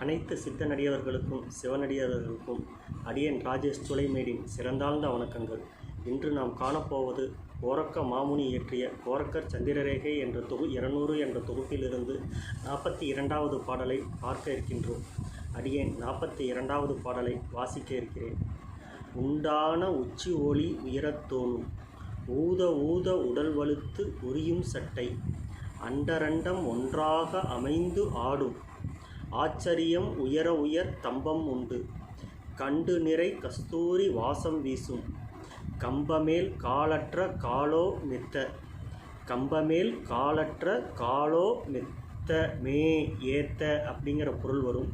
அனைத்து சித்தனடியவர்களுக்கும் சிவனடியவர்களுக்கும் அடியன் ராஜேஷ் துளைமேடின் சிறந்தாழ்ந்த வணக்கங்கள். இன்று நாம் காணப்போவது கோரக்க மாமுனி இயற்றிய கோரக்கர் சந்திரரேகை என்ற தொகு இருநூறு என்ற தொகுப்பிலிருந்து நாற்பத்தி இரண்டாவது பாடலை பார்க்க இருக்கின்றோம். அடியேன் நாற்பத்தி இரண்டாவது பாடலை வாசிக்க இருக்கிறேன். உண்டான உச்சி ஒளி உயரத் தோணும். ஊத ஊத உடல் வலுத்து உரியும் சட்டை. அண்டரண்டம் ஒன்றாக அமைந்து ஆடும். ஆச்சரியம் உயர உயர் தம்பம் உண்டு. கண்டு நிறை கஸ்தூரி வாசம் வீசும். கம்பமேல் காலற்ற காலோ மெத்த. கம்பமேல் காலற்ற காலோ மெத்த மே ஏத்த அப்படிங்கிற பொருள் வரும்.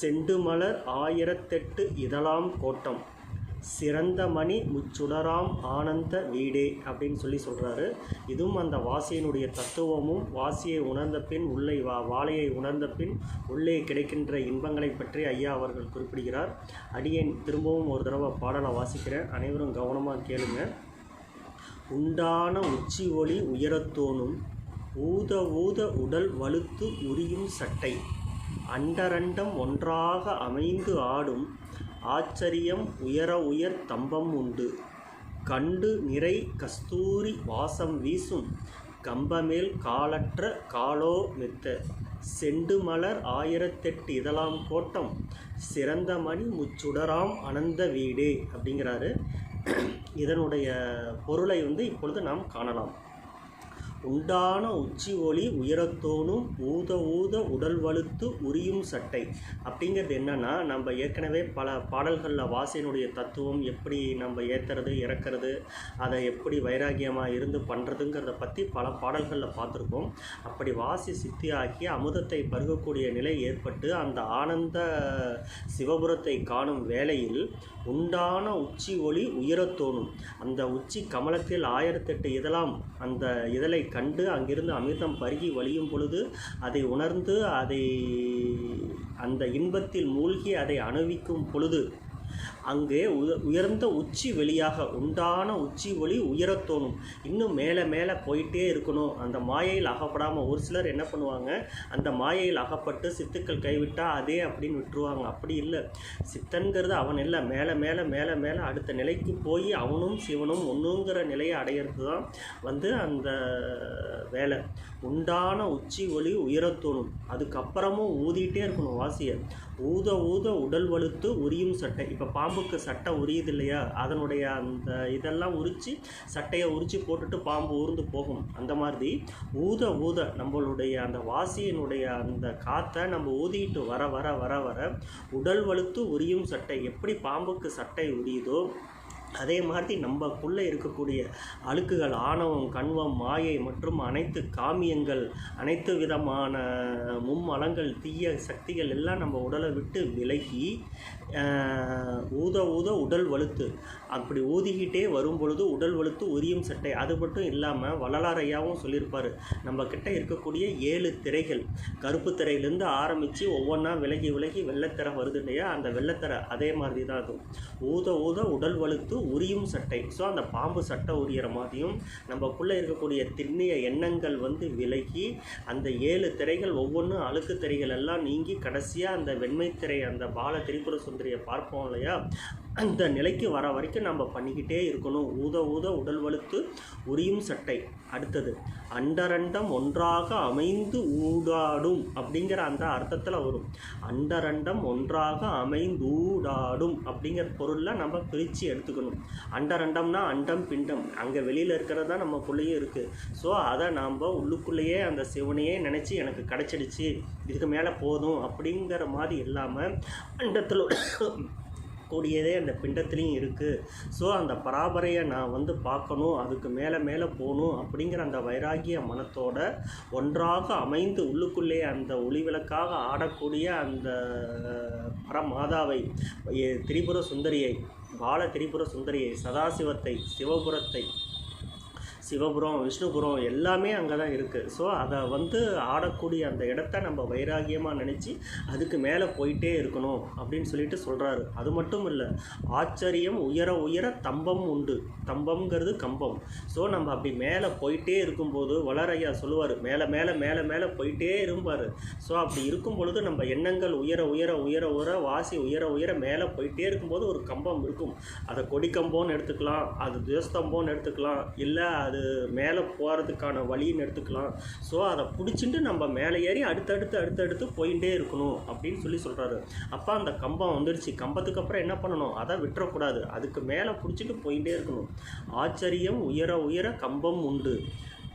செண்டு மலர் ஆயிரத்தெட்டு இதழாம் கோட்டம். சிறந்த மணி முச்சுடராம் ஆனந்த வீடே அப்படின்னு சொல்லி சொல்கிறாரு இதுவும் அந்த வாசியினுடைய தத்துவமும் வாசியை உணர்ந்த பின் உள்ளே வா வாழையை உணர்ந்த பின் உள்ளே கிடைக்கின்ற இன்பங்களை பற்றி ஐயா அவர்கள் குறிப்பிடுகிறார். அடியேன் திரும்பவும் ஒரு தடவை பாடலை வாசிக்கிறேன். அனைவரும் கவனமாக கேளுங்க. உண்டான உச்சி ஒளி உயரத்தோனும் ஊத ஊத உடல் வலுத்து உரியும் சட்டை. அண்டரண்டம் ஒன்றாக அமைந்து ஆடும் ஆச்சரியம் உயர உயர் தம்பம் உண்டு. கண்டு நிறை கஸ்தூரி வாசம் வீசும். கம்பமேல் காலற்ற காலோ மெத்த. செண்டு மலர் ஆயிரத்தெட்டு இதழாம் கோட்டம். சிறந்த மணி முச்சுடராம் அனந்த வீடே அப்படிங்கிறாரு. இதனுடைய பொருளை வந்து இப்பொழுது நாம் காணலாம். உண்டான உச்சி ஒளி உயரத்தோனும் ஊத ஊத உடல் வலுத்து உரியும் சட்டை. அப்படிங்கிறது என்னென்னா நம்ம ஏற்கனவே பல பாடல்களில் வாசியினுடைய தத்துவம் எப்படி நம்ம ஏற்றுறது இறக்கிறது அதை எப்படி வைராகியமாக இருந்து பண்ணுறதுங்கிறத பற்றி பல பாடல்களில் பார்த்துருக்கோம். அப்படி வாசி சித்தியாக்கி அமுதத்தை பருகக்கூடிய நிலை ஏற்பட்டு அந்த ஆனந்த சிவபுரத்தை காணும் வேளையில் உண்டான உச்சி ஒளி உயரத்தோணும் அந்த உச்சி கமலத்தில் ஆயிரத்தெட்டு இதெல்லாம் அந்த இதழை கண்டு அங்கிருந்து அமிர்தம் பருகி வழியும் பொழுது அதை உணர்ந்து அதை அந்த இன்பத்தில் மூழ்கி அதை அணுவிக்கும் பொழுது அங்கே உய உயர்ந்த உச்சி வெளியாக உண்டான உச்சி ஒளி உயரத் தோணும். இன்னும் மேலே மேலே போயிட்டே இருக்கணும். அந்த மாயையில் அகப்படாமல் ஒரு சிலர் என்ன பண்ணுவாங்க? அந்த மாயையில் அகப்பட்டு சித்துக்கள் கைவிட்டால் அதே அப்படின்னு விட்டுருவாங்க. அப்படி இல்லை. சித்தன்கிறது அவன் இல்லை. மேலே மேலே மேலே மேலே அடுத்த நிலைக்கு போய் அவனும் சிவனும் ஒன்றுங்கிற நிலையை அடையிறது தான் வந்து அந்த வேலை. உண்டான உச்சி ஒளி உயரத் தோணும். அதுக்கப்புறமும் ஊதிட்டே இருக்கணும் வாசியை. ஊத ஊத உடல் வலுத்து உரியும் சட்டை. இப்போ பாம்புக்கு சட்டை உரியுது இல்லையா? அதனுடைய அந்த இதெல்லாம் உரித்து சட்டையை உரித்து போட்டுட்டு பாம்பு ஊர்ந்து போகும். அந்த மாதிரி ஊத ஊத நம்மளுடைய அந்த வாசியினுடைய அந்த காற்றை நம்ம ஊதிட்டு வர வர வர வர உடல் வலுத்து உரியும் சட்டை. எப்படி பாம்புக்கு சட்டை உரியுதோ அதே மாதிரி நம்மக்குள்ளே இருக்கக்கூடிய அழுக்குகள் ஆணவம் கண்வம் மாயை மற்றும் அனைத்து காமியங்கள் அனைத்து விதமான மும்மலங்கள் தீய சக்திகள் எல்லாம் நம்ம உடலை விட்டு விலகி ஊத ஊத உடல் வலுத்து. அப்படி ஊதிக்கிட்டே வரும் பொழுது உடல் வலுத்து உரியும் சட்டை. அது மட்டும் இல்லாமல் வள்ளலாரையாவும் சொல்லியிருப்பார். நம்ம கிட்ட இருக்கக்கூடிய ஏழு திரைகள். கருப்பு திரையிலேருந்து ஆரம்பித்து ஒவ்வொன்றா விலகி விலகி வெள்ளைத்திரை வருது இல்லையா? அந்த வெள்ளைத்திரை அதே மாதிரி தான் இருக்கும். ஊத ஊத உடல் வலுத்து உரியும் சட்டை. ஸோ அந்த பாம்பு சட்டை உரியிற மாதிரியும் நம்மக்குள்ளே இருக்கக்கூடிய திண்ணிய எண்ணங்கள் வந்து விலகி அந்த ஏழு திரைகள் ஒவ்வொன்றும் அழுக்கு திரைகள் எல்லாம் நீங்கி கடைசியாக அந்த வெண்மை திரை அந்த பால திரிபுர சுந்தரியை பார்ப்போம் இல்லையா? அந்த நிலைக்கு வர வரைக்கும் நம்ம பண்ணிக்கிட்டே இருக்கணும். ஊத ஊத உடல் வலுத்து உரியும் சட்டை. அடுத்தது அண்டரண்டம் ஒன்றாக அமைந்து ஊடாடும் அப்படிங்கிற அந்த அர்த்தத்தில் வரும். அண்டரண்டம் ஒன்றாக அமைந்து ஊடாடும் அப்படிங்கிற பொருளில் நம்ம பிரித்து எடுத்துக்கணும். அண்டரண்டம்னா அண்டம் பிண்டம். அங்கே வெளியில் இருக்கிறது தான் நமக்குள்ளேயே இருக்குது ஸோ அதை நாம் உள்ளுக்குள்ளேயே அந்த சிவனையே நினச்சி எனக்கு கிடச்சிடுச்சு இதுக்கு மேலே போதும் அப்படிங்கிற மாதிரி இல்லாமல் அண்டத்தில் கூடியதே அந்த பிண்டத்துலேயும் இருக்குது ஸோ அந்த பராபரையை நான் வந்து பார்க்கணும் அதுக்கு மேலே மேலே போகணும் அப்படிங்கிற அந்த வைராகிய மனத்தோட ஒன்றாக அமைந்து உள்ளுக்குள்ளே அந்த ஒளிவிளக்காக ஆடக்கூடிய அந்த பரமாதாவை திரிபுர சுந்தரியை பால திரிபுர சுந்தரியை சதாசிவத்தை சிவபுரத்தை சிவபுரம் விஷ்ணுபுரம் எல்லாமே அங்கே தான் இருக்குது ஸோ அதை வந்து ஆடக்கூடிய அந்த இடத்த நம்ம வைராகியமாக நினச்சி அதுக்கு மேலே போயிட்டே இருக்கணும் அப்படின்னு சொல்லிட்டு சொல்கிறாரு அது மட்டும் இல்லை ஆச்சரியம் உயர உயர தம்பம் உண்டு. தம்பம்ங்கிறது கம்பம். ஸோ நம்ம அப்படி மேலே போயிட்டே இருக்கும்போது வளரையா சொல்லுவார் மேலே மேலே மேலே மேலே போயிட்டே இருப்பார் ஸோ அப்படி இருக்கும் பொழுது நம்ம எண்ணங்கள் உயர உயர உயர உயர வாசி உயர உயர மேலே போயிட்டே இருக்கும்போது ஒரு கம்பம் இருக்கும். அதை கொடிக்கம்போன்னு எடுத்துக்கலாம் அது துவஸ்தம்பம்னு எடுத்துக்கலாம் இல்லை அது மேலே போகிறதுக்கான வழின்னு எடுத்துக்கலாம். ஸோ அதை பிடிச்சிட்டு நம்ம மேலே ஏறி அடுத்தடுத்து அடுத்தடுத்து போயிட்டே இருக்கணும் அப்படின்னு சொல்லி சொல்கிறாரு அப்போ அந்த கம்பம் வந்துடுச்சு கம்பத்துக்கு அப்புறம் என்ன பண்ணணும்? அதை விட்டுறக்கூடாது. அதுக்கு மேலே பிடிச்சிட்டு போயிட்டே இருக்கணும். ஆச்சரியம் உயர உயர கம்பம் உண்டு.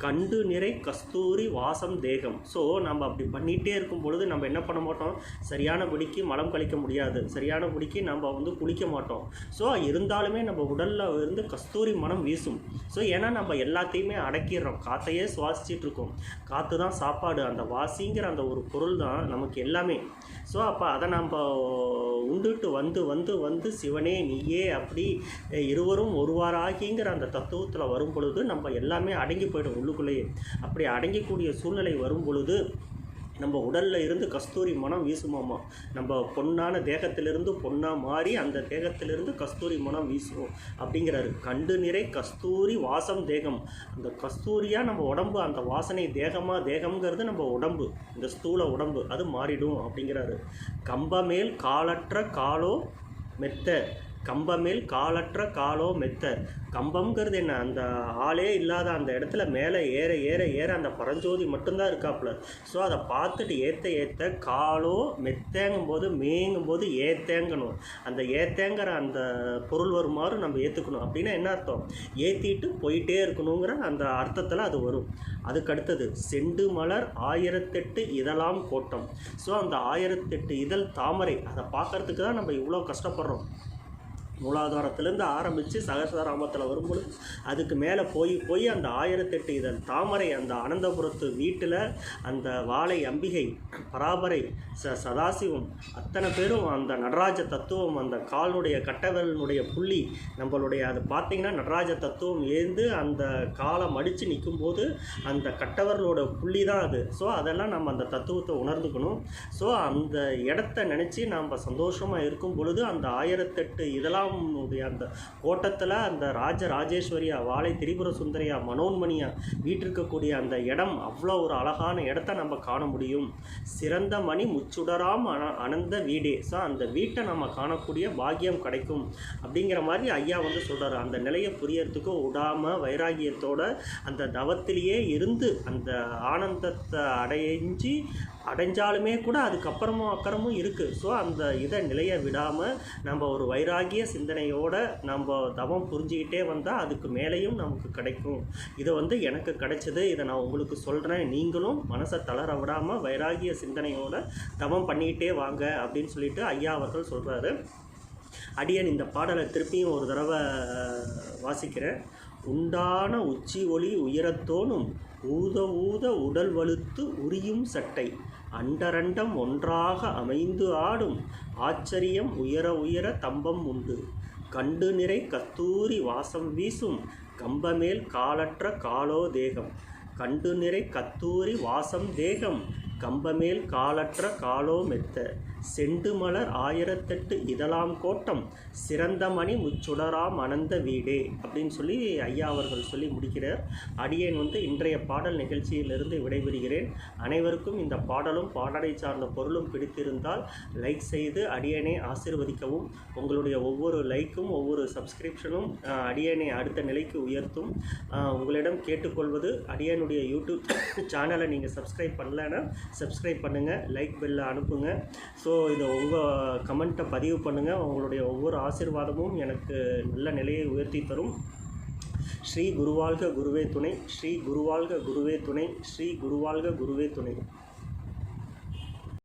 கண்டு நிறை கஸ்தூரி வாசம் தேகம். ஸோ நம்ம அப்படி பண்ணிகிட்டே இருக்கும் பொழுது நம்ம என்ன பண்ண மாட்டோம்? சரியான படிக்கு மலம் கழிக்க முடியாது. சரியான படிக்கு நம்ம வந்து குளிக்க மாட்டோம். ஸோ இருந்தாலுமே நம்ம உடலில் இருந்து கஸ்தூரி மனம் வீசும். ஸோ ஏன்னா நம்ம எல்லாத்தையுமே அடக்கிடுறோம். காற்றையே சுவாசிச்சுட்டு இருக்கோம் காற்று தான் சாப்பாடு. அந்த வாசிங்கிற அந்த ஒரு பொருள் தான் நமக்கு எல்லாமே. ஸோ அப்போ அதை நம்ம உண்டுட்டு வந்து வந்து வந்து சிவனே நீயே அப்படி இருவரும் ஒருவாராகிங்கிற அந்த தத்துவத்தில் வரும் பொழுது நம்ம எல்லாமே அடங்கி போயிடும். உள்ளுக்குள்ளேயே. அப்படி அடங்கக்கூடிய சூழ்நிலை வரும் பொழுது நம்ம உடலில் இருந்து கஸ்தூரி மனம் வீசுமாமா? நம்ம பொன்னான தேகத்திலிருந்து பொன்னாக மாறி அந்த தேகத்திலிருந்து கஸ்தூரி மனம் வீசும் அப்படிங்கிறாரு. கண்டு நிறை கஸ்தூரி வாசம் தேகம். அந்த கஸ்தூரியாக நம்ம உடம்பு அந்த வாசனை தேகமாக தேகம்ங்கிறது நம்ம உடம்பு. இந்த ஸ்தூல உடம்பு அது மாறிடும் அப்படிங்கிறாரு. கம்பமேல் காலற்ற காலோ மெத்த. கம்பமேல் காலற்ற காலோ மெத்த கம்பம்ங்கிறது என்ன? அந்த ஆளே இல்லாத அந்த இடத்துல மேலே ஏற ஏற ஏற அந்த பரஞ்சோதி மட்டும்தான் இருக்காப்புல. ஸோ அதை பார்த்துட்டு ஏற்ற ஏற்ற காலோ மெத்தேங்கும் போது மேங்கும் போது ஏத்தேங்கணும். அந்த ஏத்தேங்கிற அந்த பொருள் வருமாறு நம்ம ஏற்றுக்கணும் அப்படின்னா என்ன அர்த்தம்? ஏற்றிட்டு போயிட்டே இருக்கணுங்கிற அந்த அர்த்தத்தில் அது வரும். அதுக்கு அடுத்தது செண்டு மலர் ஆயிரத்தெட்டு இதெல்லாம் கோட்டம். ஸோ அந்த ஆயிரத்தெட்டு இதழ் தாமரை அதை பார்க்கறதுக்கு தான் நம்ம இவ்வளோ கஷ்டப்படுறோம். மூலாதாரத்திலேருந்து ஆரம்பித்து சகசராமத்தில் வரும்பொழுது அதுக்கு மேலே போய் போய் அந்த ஆயிரத்தெட்டு இதழ் தாமரை அந்த அனந்தபுரத்து வீட்டில் அந்த வாழை அம்பிகை பராபரை ச சதாசிவம் அத்தனை பேரும் அந்த நடராஜ தத்துவம் அந்த காலுடைய கட்டவரனுடைய புள்ளி நம்மளுடைய அது பார்த்திங்கன்னா நடராஜ தத்துவம் ஏந்து அந்த காலை மடித்து நிற்கும்போது அந்த கட்டவர்களோட புள்ளி தான் அது. ஸோ அதெல்லாம் நம்ம அந்த தத்துவத்தை உணர்ந்துக்கணும். ஸோ அந்த இடத்த நினச்சி நம்ம சந்தோஷமாக இருக்கும் பொழுது அந்த ஆயிரத்தெட்டு இதெல்லாம் உடைய அந்த கோட்டத்தில் அந்த ராஜ ராஜேஸ்வரியா வாழை திரிபுர சுந்தரியா மனோன்மணியா வீட்டிருக்கக்கூடிய அந்த இடம் அவ்வளோ ஒரு அழகான இடத்த நம்ம காண முடியும். சிறந்த மணி முச்சுடராம் அன அனந்த வீடே. ஸோ அந்த வீட்டை நம்ம காணக்கூடிய பாக்கியம் கிடைக்கும் அப்படிங்கிற மாதிரி ஐயா வந்து சொல்கிறார் அந்த நிலையை புரியறதுக்கு விடாமல் வைராகியத்தோட அந்த தவத்திலேயே இருந்து அந்த ஆனந்தத்தை அடைஞ்சு அடைஞ்சாலுமே கூட அதுக்கப்புறமும் அக்கறமும் இருக்குது ஸோ அந்த இதை நிலையை விடாமல் நம்ம ஒரு வைராகிய சிந்தனையோட நம்ம தவம் புரிஞ்சுக்கிட்டே வந்தால் அதுக்கு மேலேயும் நமக்கு கிடைக்கும். இதை வந்து எனக்கு கிடைச்சது. இதை நான் உங்களுக்கு சொல்கிறேன் நீங்களும் மனசை தளர விடாமல் வைராகிய சிந்தனையோட தவம் பண்ணிக்கிட்டே வாங்க அப்படின்னு சொல்லிட்டு ஐயா அவர்கள் சொல்கிறாரு அடியன் இந்த பாடலை திருப்பியும் ஒரு தடவை வாசிக்கிறேன். உண்டான உச்சி ஒளி உயரத்தோனும் ஊத ஊத உடல் வலுத்து உரியும் சட்டை. அண்டரண்டம் ஒன்றாக அமைந்து ஆடும். ஆச்சரியம் உயர உயர தம்பம் உண்டு. கண்டு நிறை கத்தூரி வாசம் வீசும். கம்பமேல் காலற்ற காலோ தேகம். கண்டு நிறை கத்தூரி வாசம் தேகம். கம்பமேல் காலற்ற காலோ மெத்த. செண்டு மலர் ஆயிரத்தெட்டு இதழாம் கோட்டம் சிறந்த மணி முச்சுடராம் அனந்த வீடே அப்படின்னு சொல்லி ஐயா அவர்கள் சொல்லி முடிக்கிறார். அடியேன் வந்து இன்றைய பாடல் நிகழ்ச்சியிலிருந்து விடைபெறுகிறேன். அனைவருக்கும் இந்த பாடலும் பாடலை சார்ந்த பொருளும் பிடித்திருந்தால் லைக் செய்து அடியேனை ஆசிர்வதிக்கவும். உங்களுடைய ஒவ்வொரு லைக்கும் ஒவ்வொரு சப்ஸ்கிரிப்ஷனும் அடியனை அடியேனை அடுத்த நிலைக்கு உயர்த்தும். உங்களிடம் கேட்டுக்கொள்வது அடியனுடைய யூடியூப் சேனலை நீங்கள் சப்ஸ்கிரைப் பண்ணலைன்னா சப்ஸ்கிரைப் பண்ணுங்கள் லைக் பெல்லை அனுப்புங்க. ஸோ இதை உங்கள் கமெண்ட்டை பதிவு பண்ணுங்கள் உங்களுடைய ஒவ்வொரு ஆசீர்வாதமும் எனக்கு நல்ல நிலையை உயர்த்தி தரும். ஸ்ரீ குருவாழ்க குருவே துணை. ஸ்ரீ குருவாழ்க குருவே துணை. ஸ்ரீ குருவாழ்க குருவே துணை.